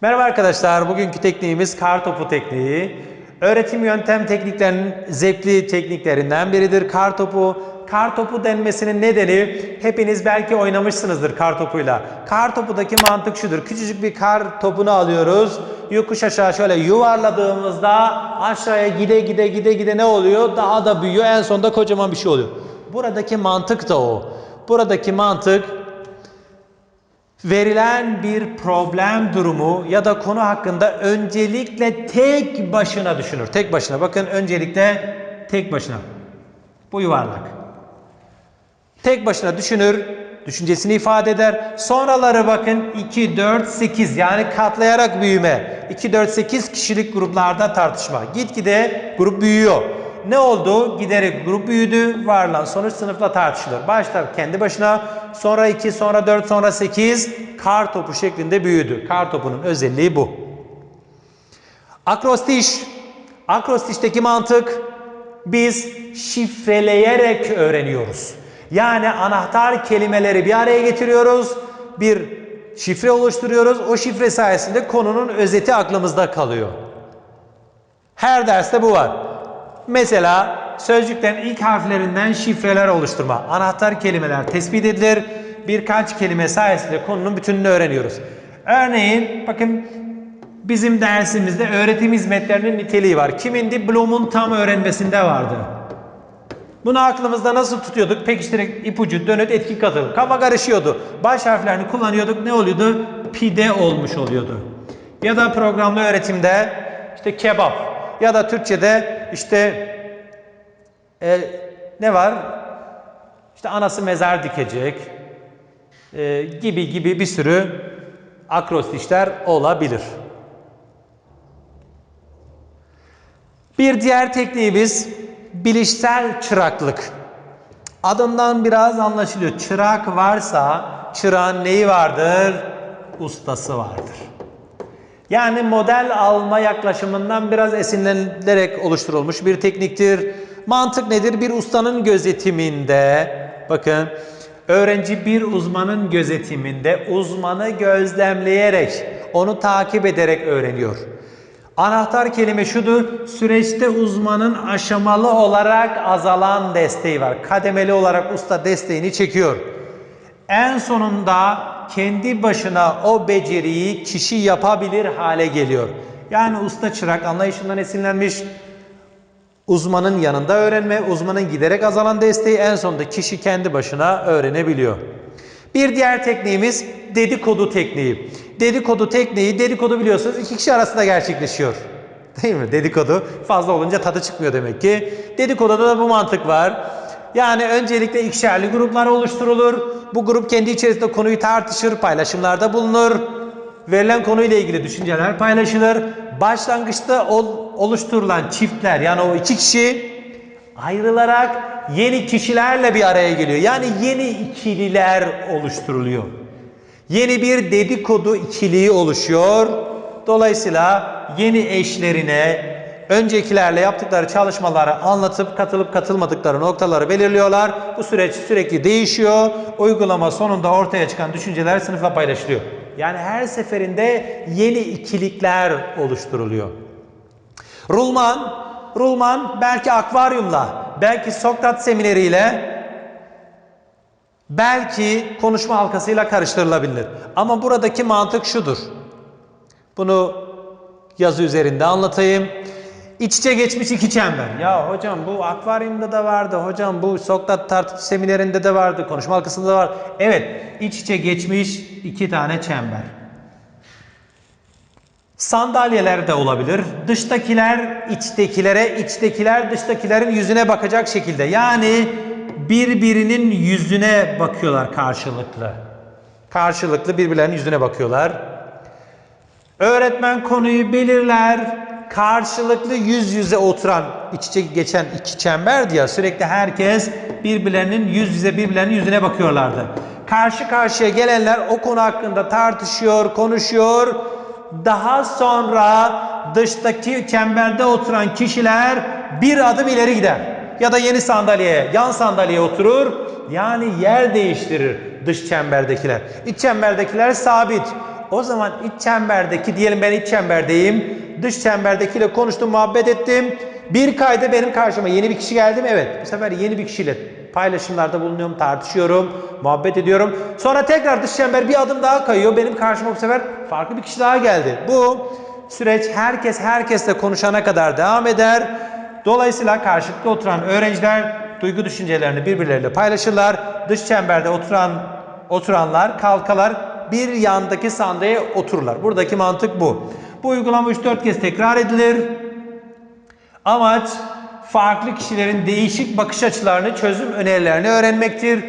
Merhaba arkadaşlar. Bugünkü tekniğimiz kar topu tekniği. Öğretim yöntem tekniklerinin zevkli tekniklerinden biridir kar topu. Kar topu denmesinin nedeni hepiniz belki oynamışsınızdır kar topuyla. Kar topudaki mantık şudur. Küçücük bir kar topunu alıyoruz. Yokuş aşağı şöyle yuvarladığımızda aşağıya gide gide gide gide ne oluyor? Daha da büyüyor. En sonunda kocaman bir şey oluyor. Buradaki mantık da o. Buradaki mantık verilen bir problem durumu ya da konu hakkında öncelikle tek başına düşünür. Tek başına. Bakın öncelikle tek başına. Bu yuvarlak. Tek başına düşünür, düşüncesini ifade eder. Sonraları bakın 2, 4, 8 yani katlayarak büyüme. 2, 4, 8 kişilik gruplarda tartışma. Gitgide grup büyüyor. Ne oldu? Giderek grup büyüdü. Varlan sonuç sınıfla tartışılır. Başta kendi başına, sonra 2, sonra 4, sonra 8 kar topu şeklinde büyüdü. Kar topunun özelliği bu. Akrostiş. Akrostişteki mantık biz şifreleyerek öğreniyoruz. Yani anahtar kelimeleri bir araya getiriyoruz. Bir şifre oluşturuyoruz. O şifre sayesinde konunun özeti aklımızda kalıyor. Her derste bu var. Mesela sözcüklerin ilk harflerinden şifreler oluşturma. Anahtar kelimeler tespit edilir. Birkaç kelime sayesinde konunun bütününü öğreniyoruz. Örneğin bakın bizim dersimizde öğretim hizmetlerinin niteliği var. Kimindi? Bloom'un tam öğrenmesinde vardı. Bunu aklımızda nasıl tutuyorduk? Pekiştirerek ipucu, dönüt, etki katıl. Kafa karışıyordu. Baş harflerini kullanıyorduk. Ne oluyordu? Pide olmuş oluyordu. Ya da programlı öğretimde işte kebap ya da Türkçe'de işte e, ne var? İşte anası mezar dikecek e, gibi gibi bir sürü akrostişler olabilir. Bir diğer tekniğimiz bilişsel çıraklık. Adından biraz anlaşılıyor. Çırak varsa çırağın neyi vardır? Ustası vardır. Yani model alma yaklaşımından biraz esinlenilerek oluşturulmuş bir tekniktir. Mantık nedir? Bir ustanın gözetiminde, bakın öğrenci bir uzmanın gözetiminde uzmanı gözlemleyerek, onu takip ederek öğreniyor. Anahtar kelime şudur. Süreçte uzmanın aşamalı olarak azalan desteği var. Kademeli olarak usta desteğini çekiyor. En sonunda kendi başına o beceriyi kişi yapabilir hale geliyor. Yani usta çırak anlayışından esinlenmiş. Uzmanın yanında öğrenme, uzmanın giderek azalan desteği en sonunda kişi kendi başına öğrenebiliyor. Bir diğer tekniğimiz dedikodu tekniği. Dedikodu tekniği, dedikodu biliyorsunuz iki kişi arasında gerçekleşiyor. Değil mi? Dedikodu fazla olunca tadı çıkmıyor demek ki. Dedikoduda da bu mantık var. Yani öncelikle ikişerli gruplar oluşturulur. Bu grup kendi içerisinde konuyu tartışır, paylaşımlarda bulunur. Verilen konuyla ilgili düşünceler paylaşılır. Başlangıçta ol, oluşturulan çiftler yani o iki kişi ayrılarak yeni kişilerle bir araya geliyor. Yani yeni ikililer oluşturuluyor. Yeni bir dedikodu ikiliği oluşuyor. Dolayısıyla yeni eşlerine öncekilerle yaptıkları çalışmaları anlatıp katılıp katılmadıkları noktaları belirliyorlar. Bu süreç sürekli değişiyor. Uygulama sonunda ortaya çıkan düşünceler sınıfla paylaşılıyor. Yani her seferinde yeni ikilikler oluşturuluyor. Rulman, Rulman belki akvaryumla, belki Sokrat semineriyle, belki konuşma halkasıyla karıştırılabilir. Ama buradaki mantık şudur. Bunu yazı üzerinde anlatayım. İç içe geçmiş iki çember. Ya hocam bu akvaryumda da vardı. Hocam bu Sokrat tartış seminerinde de vardı. Konuşma halkasında da var. Evet iç içe geçmiş iki tane çember. Sandalyeler de olabilir. Dıştakiler içtekilere, içtekiler dıştakilerin yüzüne bakacak şekilde. Yani birbirinin yüzüne bakıyorlar karşılıklı. Karşılıklı birbirlerinin yüzüne bakıyorlar. Öğretmen konuyu belirler. Karşılıklı yüz yüze oturan, iç içe geçen iki çemberdi ya sürekli herkes birbirlerinin yüz yüze birbirlerinin yüzüne bakıyorlardı. Karşı karşıya gelenler o konu hakkında tartışıyor, konuşuyor. Daha sonra dıştaki çemberde oturan kişiler bir adım ileri gider. Ya da yeni sandalyeye, yan sandalyeye oturur. Yani yer değiştirir dış çemberdekiler. İç çemberdekiler sabit. O zaman iç çemberdeki diyelim ben iç çemberdeyim. Dış çemberdekiyle konuştum, muhabbet ettim. Bir kayda benim karşıma yeni bir kişi geldi mi? Evet. Bu sefer yeni bir kişiyle paylaşımlarda bulunuyorum, tartışıyorum, muhabbet ediyorum. Sonra tekrar dış çember bir adım daha kayıyor. Benim karşıma bu sefer farklı bir kişi daha geldi. Bu süreç herkes herkesle konuşana kadar devam eder. Dolayısıyla karşılıklı oturan öğrenciler duygu düşüncelerini birbirleriyle paylaşırlar. Dış çemberde oturan oturanlar kalkalar bir yandaki sandalyaya otururlar. Buradaki mantık bu. Bu uygulama 3-4 kez tekrar edilir. Amaç farklı kişilerin değişik bakış açılarını, çözüm önerilerini öğrenmektir.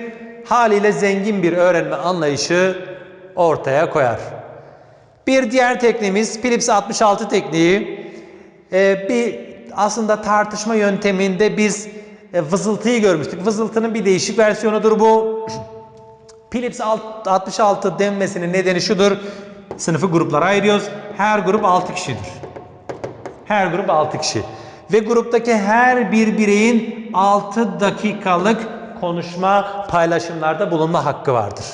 Haliyle zengin bir öğrenme anlayışı ortaya koyar. Bir diğer tekniğimiz Philips 66 tekniği. Ee, bir aslında tartışma yönteminde biz e, vızıltıyı görmüştük. Vızıltının bir değişik versiyonudur bu. Philips alt- 66 denmesinin nedeni şudur. Sınıfı gruplara ayırıyoruz. Her grup 6 kişidir. Her grup 6 kişi. Ve gruptaki her bir bireyin 6 dakikalık konuşma paylaşımlarda bulunma hakkı vardır.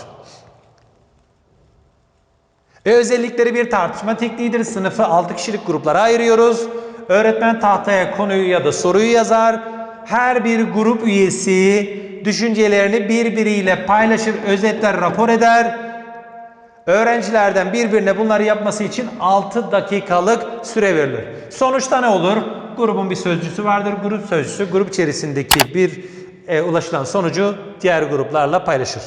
Ve özellikleri bir tartışma tekniğidir. Sınıfı 6 kişilik gruplara ayırıyoruz. Öğretmen tahtaya konuyu ya da soruyu yazar. Her bir grup üyesi düşüncelerini birbiriyle paylaşır, özetler, rapor eder. Öğrencilerden birbirine bunları yapması için 6 dakikalık süre verilir. Sonuçta ne olur? Grubun bir sözcüsü vardır. Grup sözcüsü grup içerisindeki bir e, ulaşılan sonucu diğer gruplarla paylaşır.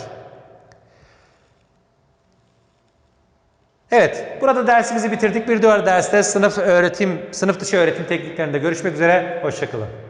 Evet, burada dersimizi bitirdik. Bir diğer derste sınıf öğretim, sınıf dışı öğretim tekniklerinde görüşmek üzere. Hoşçakalın.